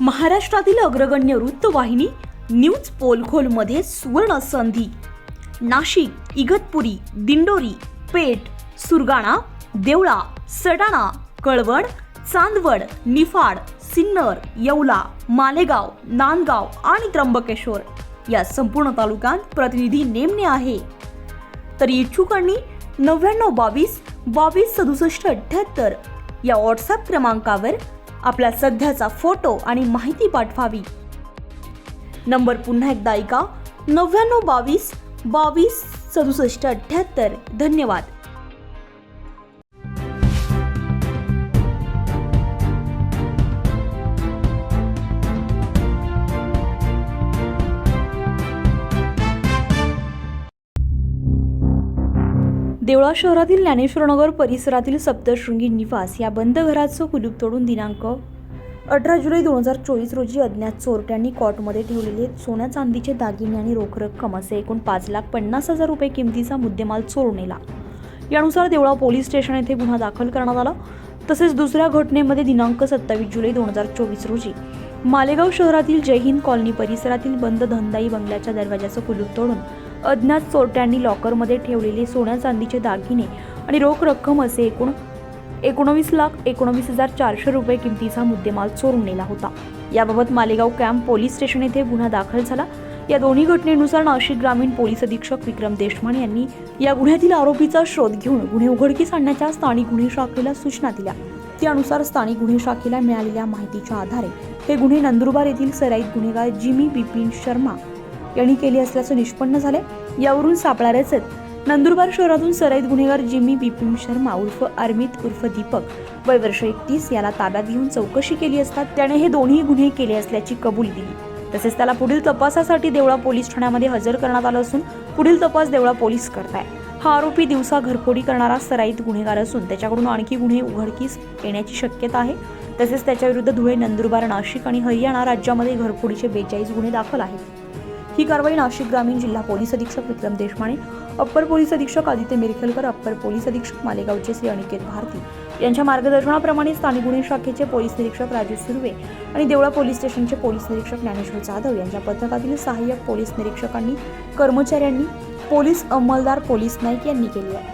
महाराष्ट्रातील अग्रगण्य वृत्तवाहिनी न्यूज पोलखोलमध्ये सुवर्ण संधी. नाशिक इगतपुरी दिंडोरी पेठ सुरगाणा देवळा सडाणा कळवण चांदवड निफाड सिन्नर येवला मालेगाव नांदगाव आणि त्र्यंबकेश्वर या संपूर्ण तालुक्यात प्रतिनिधी नेमणे आहे. तर इच्छुकांनी नव्याण्णव बावीस बावीस सदुसष्ट अठ्ठ्याहत्तर या व्हॉट्सॲप क्रमांकावर आपला सध्याचा फोटो आणि माहिती पाठवावी. नंबर पुन्हा एकदा ऐका. नव्याण्णव बावीस बावीस सदुसष्ट अठ्ठ्याहत्तर धन्यवाद. देवळा शहरातील ज्ञानेश्वरनगर परिसरातील सप्तशृंगी निवास या बंद घराचं कुलूप तोडून दिनांक अठरा जुलै दोन हजार चोवीस रोजी अज्ञात चोरट्यांनी कॉटमध्ये ठेवलेले सोन्या चांदीचे दागिने आणि रोख रक्कम असे एकूण पाच लाख पन्नास हजार रुपये किमतीचा मुद्देमाल चोरून नेला. यानुसार देवळा पोलीस स्टेशन येथे गुन्हा दाखल करण्यात आला. तसेच दुसऱ्या घटनेमध्ये दिनांक सत्तावीस जुलै दोन हजार चोवीस रोजी मालेगाव शहरातील जय हिंद कॉलनी परिसरातील बंद धंदाई बंगल्याच्या दरवाजाचं कुलूप तोडून अज्ञात चोरट्यांनी लॉकरमध्ये ठेवलेले सोन्या चांदीचे दागिने आणि रोख रक्कम असे एकूण एकोणवीस लाख एकोणवीस हजार चारशे रुपये किमतीचा मुद्देमाल चोरून नेला होता. याबाबत मालेगाव कॅम्प पोलीस स्टेशन येथे गुन्हा दाखल झाला. या दोन्ही घटनेनुसार नाशिक ग्रामीण पोलीस अधीक्षक विक्रम देशमाने यांनी या गुन्ह्यातील आरोपीचा शोध घेऊन गुन्हे उघडकीस आणण्याच्या स्थानिक गुन्हे शाखेला सूचना दिल्या. त्यानुसार स्थानिक गुन्हे शाखेला मिळालेल्या माहितीच्या आधारे हे गुन्हे नंदुरबार येथील सराईत गुन्हेगार जिमी बिपिन शर्मा यांनी केली असल्याचं निष्पन्न झाले यावरून सापळा आहेत. नंदुरबार शहरातून सराईत गुन्हेगार जिमी बिपिन शर्मा उर्फ अर्मित उर्फ दीपक. वय वर्ष एकतीस याला ताब्यात घेऊन चौकशी केली असता त्याने हे दोन्ही गुन्हे केले असल्याची कबुली दिली. तसेच त्याला पुढील तपासासाठी देवळा पोलीस ठाण्यामध्ये हजर करण्यात आलं असून पुढील तपास देवळा पोलीस करताय. हा आरोपी दिवसा घरफोडी करणारा सराईत गुन्हेगार असून त्याच्याकडून आणखी गुन्हे उघडकीस येण्याची शक्यता आहे. तसेच त्याच्याविरुद्ध धुळे नंदुरबार नाशिक आणि हरियाणा राज्यामध्ये घरफोडीचे बेचाळीस गुन्हे दाखल आहेत. ही कारवाई नाशिक ग्रामीण जिल्हा पोलीस अधीक्षक विक्रम देशमाने अप्पर पोलीस अधीक्षक आदित्य मिरखेलकर अप्पर पोलीस अधीक्षक मालेगावचे श्री अनिकेत भारती यांच्या मार्गदर्शनाप्रमाणे स्थानिक गुन्हे शाखेचे पोलीस निरीक्षक राजू सुर्वे आणि देवळा पोलीस स्टेशनचे पोलीस निरीक्षक ज्ञानेश्वर जाधव यांच्या पथकातील सहाय्यक पोलीस निरीक्षकांनी कर्मचाऱ्यांनी पोलीस अंमलदार पोलीस नाईक यांनी केली आहे.